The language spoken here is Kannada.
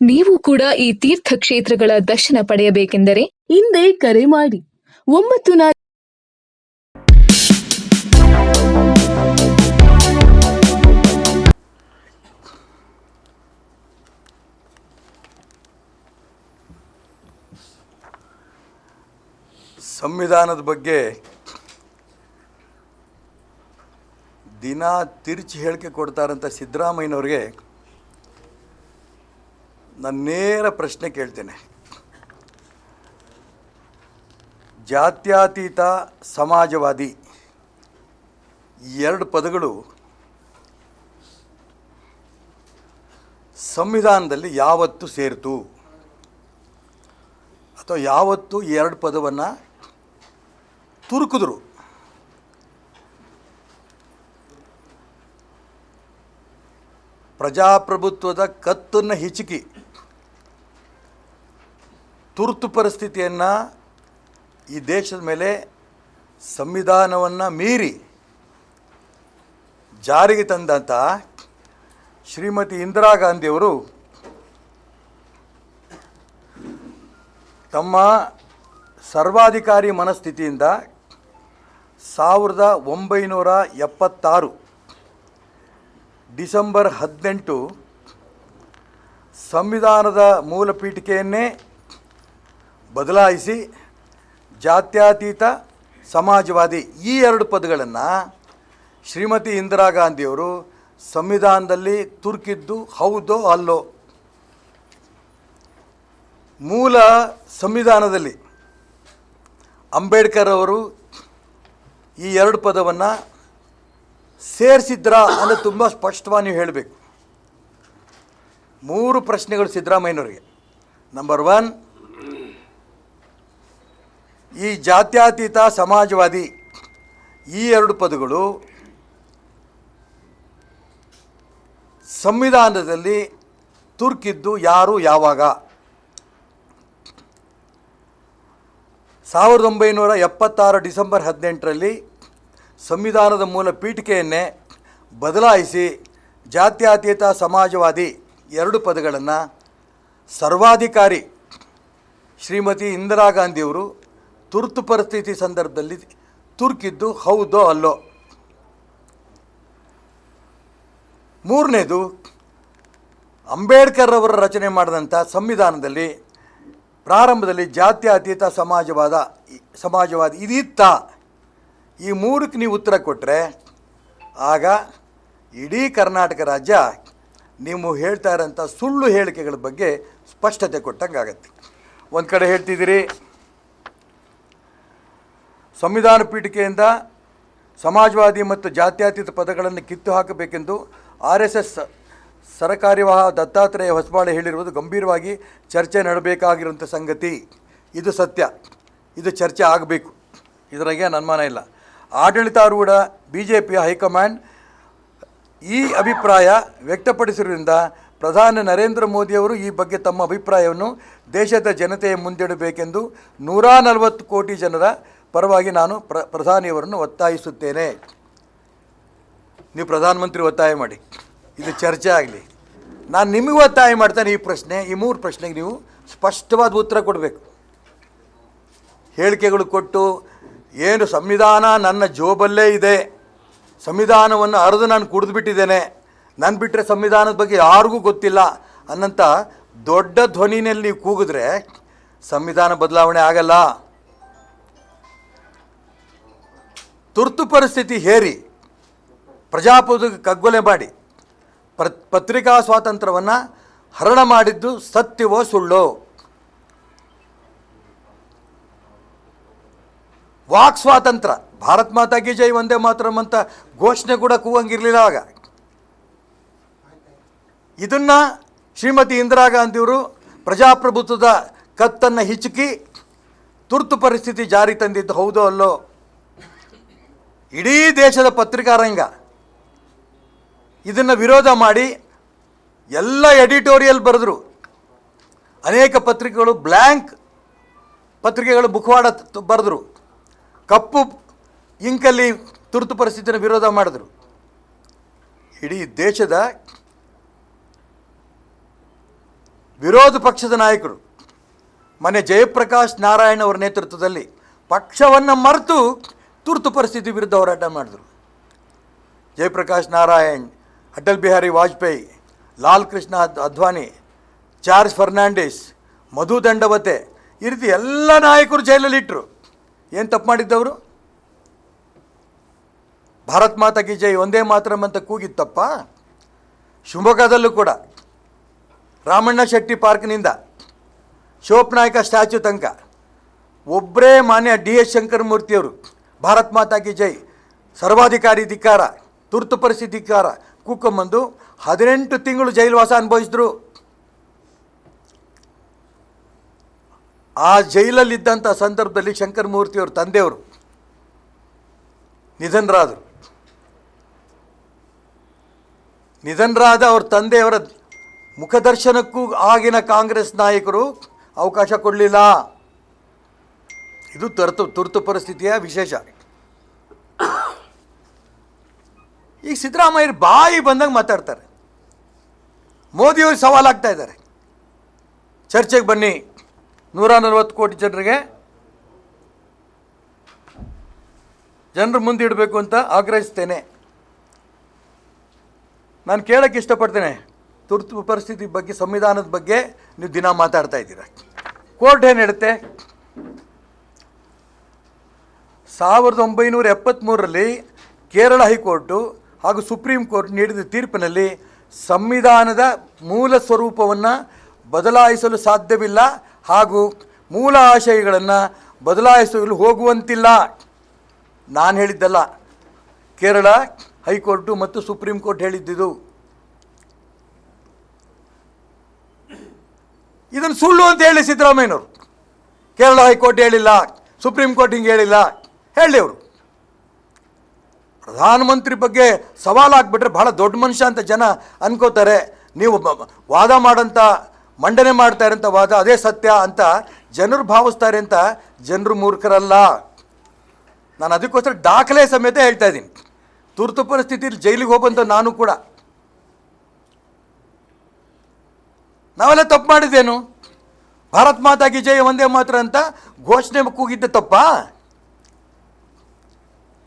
ನೀವು ಕೂಡ ಈ ತೀರ್ಥ ಕ್ಷೇತ್ರಗಳ ದರ್ಶನ ಪಡೆಯಬೇಕೆಂದರೆ ಹಿಂದೆ ಕರೆ ಮಾಡಿ. ಒಂಬತ್ತು ನಾಲ್ಕು ಸಂವಿಧಾನದ ಬಗ್ಗೆ ದಿನ ತಿರುಚಿ ಹೇಳಿಕೆ ಕೊಡ್ತಾರಂತ ಸಿದ್ದರಾಮಯ್ಯನವ್ರಿಗೆ ನಾನು ನೇರ ಪ್ರಶ್ನೆ ಕೇಳ್ತೇನೆ. ಜಾತ್ಯತೀತ ಸಮಾಜವಾದಿ ಎರಡು ಪದಗಳು ಸಂವಿಧಾನದಲ್ಲಿ ಯಾವತ್ತು ಸೇರ್ತು? ಅಥವಾ ಯಾವತ್ತು ಎರಡು ಪದವನ್ನು ತುರುಕಿದ್ರು? ಪ್ರಜಾಪ್ರಭುತ್ವದ ಕತ್ತನ್ನು ಹಿಚುಕಿ. ತುರ್ತು ಪರಿಸ್ಥಿತಿಯನ್ನು ಈ ದೇಶದ ಮೇಲೆ ಸಂವಿಧಾನವನ್ನು ಮೀರಿ ಜಾರಿಗೆ ತಂದಂಥ ಶ್ರೀಮತಿ ಇಂದಿರಾ ಗಾಂಧಿಯವರು ತಮ್ಮ ಸರ್ವಾಧಿಕಾರಿ ಮನಸ್ಥಿತಿಯಿಂದ ಸಾವಿರದ ಒಂಬೈನೂರ ಎಪ್ಪತ್ತಾರು ಡಿಸೆಂಬರ್ ಹದಿನೆಂಟು ಸಂವಿಧಾನದ ಮೂಲ ಪೀಠಿಕೆಯನ್ನೇ ಬದಲಾಯಿಸಿ ಜಾತ್ಯತೀತ ಸಮಾಜವಾದಿ ಈ ಎರಡು ಪದಗಳನ್ನು ಶ್ರೀಮತಿ ಇಂದಿರಾ ಗಾಂಧಿಯವರು ಸಂವಿಧಾನದಲ್ಲಿ ತುರ್ಕಿದ್ದು ಹೌದೋ ಅಲ್ಲೋ? ಮೂಲ ಸಂವಿಧಾನದಲ್ಲಿ ಅಂಬೇಡ್ಕರ್ ಅವರು ಈ ಎರಡು ಪದವನ್ನು ಸೇರಿಸಿದ್ರಾ ಅನ್ನೋ ತುಂಬ ಸ್ಪಷ್ಟವಾಗಿ ಹೇಳಬೇಕು. ಮೂರು ಪ್ರಶ್ನೆಗಳು ಸಿದ್ದರಾಮಯ್ಯನವರಿಗೆ. ನಂಬರ್ ಒನ್ ಈ ಜಾತ್ಯತೀತ ಸಮಾಜವಾದಿ ಈ ಎರಡು ಪದಗಳು ಸಂವಿಧಾನದಲ್ಲಿ ತುರ್ಕಿದ್ದು ಯಾರು ಯಾವಾಗ? ಸಾವಿರದ ಒಂಬೈನೂರ ಎಪ್ಪತ್ತಾರು ಡಿಸೆಂಬರ್ ಹದಿನೆಂಟರಲ್ಲಿ ಸಂವಿಧಾನದ ಮೂಲ ಪೀಠಿಕೆಯನ್ನೇ ಬದಲಾಯಿಸಿ ಜಾತ್ಯತೀತ ಸಮಾಜವಾದಿ ಎರಡು ಪದಗಳನ್ನು ಸರ್ವಾಧಿಕಾರಿ ಶ್ರೀಮತಿ ಇಂದಿರಾ ಗಾಂಧಿಯವರು ತುರ್ತು ಪರಿಸ್ಥಿತಿ ಸಂದರ್ಭದಲ್ಲಿ ತುರ್ಕಿದ್ದು ಹೌದೋ ಅಲ್ಲೋ? ಮೂರನೇದು ಅಂಬೇಡ್ಕರ್ ಅವರ ರಚನೆ ಮಾಡಿದಂಥ ಸಂವಿಧಾನದಲ್ಲಿ ಪ್ರಾರಂಭದಲ್ಲಿ ಜಾತ್ಯತೀತ ಸಮಾಜವಾದ ಸಮಾಜವಾದ ಇದಿತ್ತ. ಈ ಮೂರಕ್ಕೆ ನೀವು ಉತ್ತರ ಕೊಟ್ಟರೆ ಆಗ ಇಡೀ ಕರ್ನಾಟಕ ರಾಜ್ಯ ನೀವು ಹೇಳ್ತಾ ಇರೋಂಥ ಸುಳ್ಳು ಹೇಳಿಕೆಗಳ ಬಗ್ಗೆ ಸ್ಪಷ್ಟತೆ ಕೊಟ್ಟಂಗೆ ಆಗತ್ತೆ ಒಂದು ಕಡೆ ಹೇಳ್ತಿದ್ದೀರಿ ಸಂವಿಧಾನ ಪೀಠಿಕೆಯಿಂದ ಸಮಾಜವಾದಿ ಮತ್ತು ಜಾತ್ಯತೀತ ಪದಗಳನ್ನು ಕಿತ್ತು ಹಾಕಬೇಕೆಂದು R S S Dattatreya Hosabale ಹೇಳಿರುವುದು ಗಂಭೀರವಾಗಿ ಚರ್ಚೆ ನಡಬೇಕಾಗಿರುವಂಥ ಸಂಗತಿ. ಇದು ಸತ್ಯ. ಇದು ಚರ್ಚೆ ಆಗಬೇಕು. ಇದರಾಗೆ ಅನುಮಾನ ಇಲ್ಲ. ಆಡಳಿತಾರೂಢ ಬಿ ಜೆ ಪಿಯ ಹೈಕಮಾಂಡ್ ಈ ಅಭಿಪ್ರಾಯ ವ್ಯಕ್ತಪಡಿಸಿರುವುದರಿಂದ ಪ್ರಧಾನಿ ನರೇಂದ್ರ ಮೋದಿಯವರು ಈ ಬಗ್ಗೆ ತಮ್ಮ ಅಭಿಪ್ರಾಯವನ್ನು ದೇಶದ ಜನತೆಯ ಮುಂದಿಡಬೇಕೆಂದು ನೂರ ನಲವತ್ತು ಕೋಟಿ ಜನರ ಪರವಾಗಿ ನಾನು ಪ್ರ, ಪ್ರಧಾನಿಯವರನ್ನು ಒತ್ತಾಯಿಸುತ್ತೇನೆ. ನೀವು ಪ್ರಧಾನಮಂತ್ರಿ ಒತ್ತಾಯ ಮಾಡಿ. ಇದು ಚರ್ಚೆ ಆಗಲಿ. ನಾನು ನಿಮಗೆ ಒತ್ತಾಯ ಮಾಡ್ತೇನೆ ಈ ಪ್ರಶ್ನೆ, ಈ ಮೂರು ಪ್ರಶ್ನೆಗೆ ನೀವು ಸ್ಪಷ್ಟವಾದ ಉತ್ತರ ಕೊಡಬೇಕು. ಹೇಳಿಕೆಗಳು ಕೊಟ್ಟು, ಏನು ಸಂವಿಧಾನ ನನ್ನ ಜೋಬಲ್ಲೇ ಇದೆ. ಸಂವಿಧಾನವನ್ನು ಅರಿದು ನಾನು ಕುಡಿದು ಬಿಟ್ಟಿದ್ದೇನೆ ನಾನು ಬಿಟ್ಟರೆ ಸಂವಿಧಾನದ ಬಗ್ಗೆ ಯಾರಿಗೂ ಗೊತ್ತಿಲ್ಲ. ಅನ್ನಂಥ ದೊಡ್ಡ ಧ್ವನಿನಲ್ಲಿ ನೀವು ಕೂಗಿದ್ರೆ ಸಂವಿಧಾನ ಬದಲಾವಣೆ ಆಗಲ್ಲ. ತುರ್ತು ಪರಿಸ್ಥಿತಿ ಹೇರಿ, ಪ್ರಜಾಪ್ರಭುತ್ವಕ್ಕೆ ಕಗ್ಗೊಲೆ ಮಾಡಿ, ಪ್ರ, ಪತ್ರಿಕಾ ಸ್ವಾತಂತ್ರ್ಯವನ್ನು ಹರಣ ಮಾಡಿದ್ದು ಸತ್ಯವೋ ಸುಳ್ಳೋ? ವಾಕ್ ಸ್ವಾತಂತ್ರ್ಯ ಭಾರತ್ ಮಾತಾ ಕಿ ಜೈ ಒಂದೇ ಮಾತರಂ ಅಂತ ಘೋಷಣೆ ಕೂಡ ಕೂಗಂಗಿರಲಿಲ್ಲ ಆಗ. ಇದನ್ನು ಶ್ರೀಮತಿ ಇಂದಿರಾ ಗಾಂಧಿಯವರು ಪ್ರಜಾಪ್ರಭುತ್ವದ ಕತ್ತನ್ನು ಹಿಚುಕಿ ತುರ್ತು ಪರಿಸ್ಥಿತಿ ಜಾರಿ ತಂದಿದ್ದು ಹೌದೋ ಅಲ್ಲೋ? ಇಡೀ ದೇಶದ ಪತ್ರಿಕಾ ರಂಗ ಇದನ್ನು ವಿರೋಧ ಮಾಡಿ ಎಲ್ಲ ಎಡಿಟೋರಿಯಲ್ ಬರೆದ್ರು. ಅನೇಕ ಪತ್ರಿಕೆಗಳು ಬ್ಲ್ಯಾಂಕ್ ಪತ್ರಿಕೆಗಳು ಬುಕ್ವಾಡ ಬರೆದ್ರು. ಕಪ್ಪು ಇಂಕಲ್ಲಿ ತುರ್ತು ಪರಿಸ್ಥಿತಿನ ವಿರೋಧ ಮಾಡಿದ್ರು. ಇಡೀ ದೇಶದ ವಿರೋಧ ಪಕ್ಷದ ನಾಯಕರು, ಮನೆ ಜಯಪ್ರಕಾಶ್ ನಾರಾಯಣ್ ಅವರ ನೇತೃತ್ವದಲ್ಲಿ ಪಕ್ಷವನ್ನು ಮರೆತು ತುರ್ತು ಪರಿಸ್ಥಿತಿ ವಿರುದ್ಧ ಹೋರಾಟ ಮಾಡಿದ್ರು. ಜಯಪ್ರಕಾಶ್ ನಾರಾಯಣ್, ಅಟಲ್ ಬಿಹಾರಿ ವಾಜಪೇಯಿ, ಲಾಲ್ ಕೃಷ್ಣ ಅದ್- ಅದ್ವಾನಿ, ಚಾರ್ಲ್ಸ್ ಫರ್ನಾಂಡಿಸ್, ಮಧು ದಂಡವತೆ, ಈ ರೀತಿ ಎಲ್ಲ ನಾಯಕರು ಜೈಲಲ್ಲಿಟ್ಟರು ಏನು ತಪ್ಪು ಮಾಡಿದ್ದವರು? ಭಾರತ್ ಮಾತಾ ಕಿ ಜೈ ಒಂದೇ ಮಾತ್ರ ಅಂತ ಕೂಗಿತ್ತಪ್ಪ ಶಿವಮೊಗ್ಗದಲ್ಲೂ ಕೂಡ. ರಾಮಣ್ಣ ಶೆಟ್ಟಿ ಪಾರ್ಕ್ನಿಂದ ನಾಯಕ ಸ್ಟ್ಯಾಚ್ಯೂ ತನಕ. ಒಬ್ಬರೇ ಮಾನ್ಯ ಡಿ ಎಸ್ ಶಂಕರಮೂರ್ತಿಯವರು ಭಾರತ್ ಮಾತಾಗಿ ಜೈ. ಸರ್ವಾಧಿಕಾರಿ ಧಿಕ್ಕಾರ, ತುರ್ತು ಪರಿಸ್ಥಿತಿ ಧಿಕ್ಕಾರ. ಕೂಕೊಂಬಂದು ಹದಿನೆಂಟು ತಿಂಗಳು ಜೈಲುವಾಸ ಅನುಭವಿಸಿದ್ರು. ಆ ಜೈಲಲ್ಲಿದ್ದಂಥ ಸಂದರ್ಭದಲ್ಲಿ ಶಂಕರಮೂರ್ತಿಯವ್ರ ತಂದೆಯವರು ನಿಧನರಾದರು. ನಿಧನರಾದ ಅವ್ರ ತಂದೆಯವರ ಮುಖದರ್ಶನಕ್ಕೂ ಆಗಿನ ಕಾಂಗ್ರೆಸ್ ನಾಯಕರು ಅವಕಾಶ ಕೊಡಲಿಲ್ಲ. ಇದು ತುರ್ತು ತುರ್ತು ಪರಿಸ್ಥಿತಿಯ ವಿಶೇಷ. ಈಗ ಸಿದ್ದರಾಮಯ್ಯರು ಬಾಯಿ ಬಂದಂಗೆ ಮಾತಾಡ್ತಾರೆ. ಮೋದಿಯವರು ಸವಾಲಾಗ್ತಾ ಇದ್ದಾರೆ. ಚರ್ಚೆಗೆ ಬನ್ನಿ. ನೂರ ನಲವತ್ತು ಕೋಟಿ ಜನರಿಗೆ ಜನರು ಮುಂದಿಡಬೇಕು ಅಂತ ಆಗ್ರಹಿಸ್ತೇನೆ. ನಾನು ಕೇಳೋಕ್ಕೆ ಇಷ್ಟಪಡ್ತೇನೆ. ತುರ್ತು ಪರಿಸ್ಥಿತಿ ಬಗ್ಗೆ, ಸಂವಿಧಾನದ ಬಗ್ಗೆ ನೀವು ದಿನ ಮಾತಾಡ್ತಾ ಇದ್ದೀರಾ. ಕೋರ್ಟ್ ಏನು ಹೇಳುತ್ತೆ? ಸಾವಿರದ ಒಂಬೈನೂರ ಎಪ್ಪತ್ತ್ಮೂರರಲ್ಲಿ ಕೇರಳ ಹೈಕೋರ್ಟು ಹಾಗೂ ಸುಪ್ರೀಂ ಕೋರ್ಟ್ ನೀಡಿದ ತೀರ್ಪಿನಲ್ಲಿ ಸಂವಿಧಾನದ ಮೂಲ ಸ್ವರೂಪವನ್ನು ಬದಲಾಯಿಸಲು ಸಾಧ್ಯವಿಲ್ಲ ಹಾಗೂ ಮೂಲ ಆಶಯಗಳನ್ನು ಬದಲಾಯಿಸಲು ಹೋಗುವಂತಿಲ್ಲ. ನಾನು ಹೇಳಿದ್ದಲ್ಲ. ಕೇರಳ ಹೈಕೋರ್ಟು ಮತ್ತು ಸುಪ್ರೀಂ ಕೋರ್ಟ್ ಹೇಳಿದ್ದಿದು. ಇದನ್ನು ಸುಳ್ಳು ಅಂತ ಹೇಳಿ ಸಿದ್ದರಾಮಯ್ಯನವರು. ಕೇರಳ ಹೈಕೋರ್ಟ್ ಹೇಳಿಲ್ಲ. ಸುಪ್ರೀಂ ಕೋರ್ಟ್ ಹಿಂಗೆ ಹೇಳಿಲ್ಲ. ಹೇಳಿ ಅವರು. ಪ್ರಧಾನಮಂತ್ರಿ ಬಗ್ಗೆ ಸವಾಲಾಗ್ಬಿಟ್ರೆ ಭಾಳ ದೊಡ್ಡ ಮನುಷ್ಯ ಅಂತ ಜನ ಅನ್ಕೋತಾರೆ. ನೀವು ವಾದ ಮಾಡೋಂಥ ಮಂಡನೆ ಮಾಡ್ತಾ ಇರೋಂಥ ವಾದ ಅದೇ ಸತ್ಯ ಅಂತ ಜನರು ಭಾವಿಸ್ತಾರೆ ಅಂತ ಜನರು ಮೂರ್ಖರಲ್ಲ. ನಾನು ಅದಕ್ಕೋಸ್ಕರ ದಾಖಲೆ ಸಮೇತ ಹೇಳ್ತಾ ಇದ್ದೀನಿ. ತುರ್ತು ಪರಿಸ್ಥಿತಿಯಲ್ಲಿ ಜೈಲಿಗೆ ಹೋಗುವಂಥ ನಾನು ಕೂಡ. ನಾವೆಲ್ಲ ತಪ್ಪು ಮಾಡಿದ್ದೇನು? ಭಾರತ್ ಮಾತಾ ಕಿ ಜಯ, ಒಂದೇ ಮಾತ್ರ ಅಂತ ಘೋಷಣೆ ಕೂಗಿದ್ದೆ ತಪ್ಪಾ?